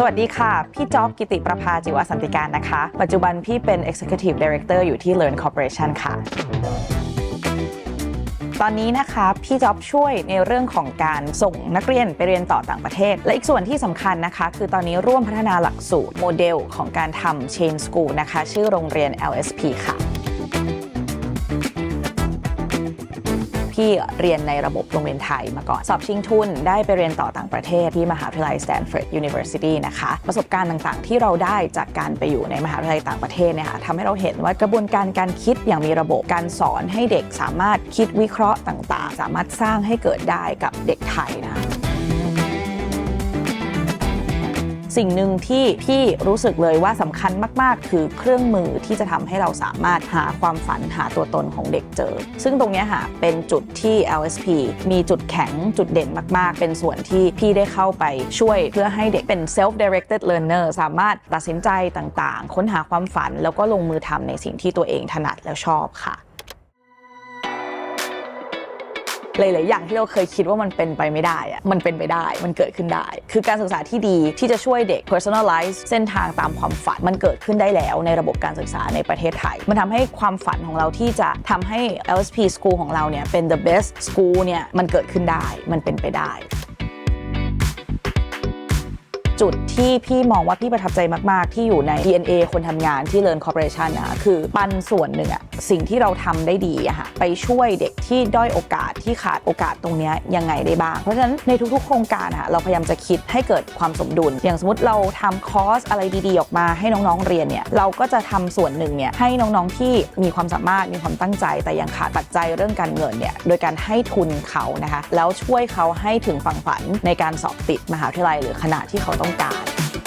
สวัสดีค่ะ พี่จ๊อบกิติประภาจิวสันติการนะคะ ปัจจุบันพี่เป็น Executive Director อยู่ที่ Learn Corporation ค่ะตอนนี้นะคะพี่จ๊อบช่วยในเรื่องของการส่งนักเรียนไปเรียนต่อต่างประเทศ และอีกส่วนที่สำคัญนะคะ คือตอนนี้ร่วมพัฒนาหลักสูตรโมเดลของการทำ Chain School นะคะ ชื่อโรงเรียน LSP ค่ะ ที่เรียนในระบบโรงเรียนไทยมาก่อน สอบชิงทุนได้ไปเรียนต่อต่างประเทศที่มหาวิทยาลัย Stanford University นะคะ ประสบการณ์ต่างๆ ที่เราได้จากการไปอยู่ในมหาวิทยาลัยต่างประเทศเนี่ยค่ะทำให้เราเห็นว่ากระบวนการการคิดอย่างมีระบบการสอนให้เด็กสามารถคิดวิเคราะห์ต่างๆ สามารถสร้างให้เกิดได้กับเด็กไทยนะ สิ่งหนึ่งที่พี่รู้สึกเลยว่าสำคัญมาก ๆ คือเครื่องมือที่จะทำให้เราสามารถหาความฝันหาตัวตนของเด็กเจอ ซึ่งตรงนี้ค่ะเป็นจุดที่ LSP มีจุดแข็งจุดเด่นมาก ๆ เป็นส่วนที่พี่ได้เข้าไปช่วยเพื่อให้เด็กเป็น self directed learner สามารถตัดสินใจต่าง ๆ ค้นหาความฝันแล้วก็ลงมือทำในสิ่งที่ตัวเองถนัดแล้วชอบค่ะ หลายๆอย่างที่เราเคยคิดว่ามันเป็นไปไม่ได้อะมันเป็นไปได้มันเกิดขึ้นได้ คือการศึกษาที่ดีที่จะช่วยเด็ก personalize เส้นทางตามความฝันมันเกิดขึ้นได้แล้ว ในระบบการศึกษาในประเทศไทย มันทำให้ความฝันของเราที่จะทำให้ LSP School ของเราเนี่ยเป็น the best school เนี่ยมันเกิดขึ้นได้มันเป็นไปได้ จุดที่พี่มองว่าพี่ประทับใจมาก ๆ ที่อยู่ใน DNA คนทำงานที่ Learn Corporation นะคะคือปันส่วนหนึ่งอะสิ่งที่เราทำได้ดีอะค่ะไปช่วยเด็กที่ด้อยโอกาสที่ขาดโอกาสตรงเนี้ยยังไงได้บ้าง เพราะฉะนั้นในทุก ๆ โครงการอะเราพยายามจะคิดให้เกิดความสมดุล อย่างสมมติเราทำคอร์สอะไรดี ๆ ออกมาให้น้องๆเรียนเนี่ยเราก็จะทำส่วนหนึ่งเนี่ยให้น้องๆที่มีความสามารถมีความตั้งใจ แต่ยังขาดปัจจัยเรื่องการเงินเนี่ยโดยการให้ทุนเขานะคะแล้วช่วยเขาให้ถึงฝั่งฝันในการสอบติดมหาวิทยาลัยหรือคณะที่เขาต้อง God.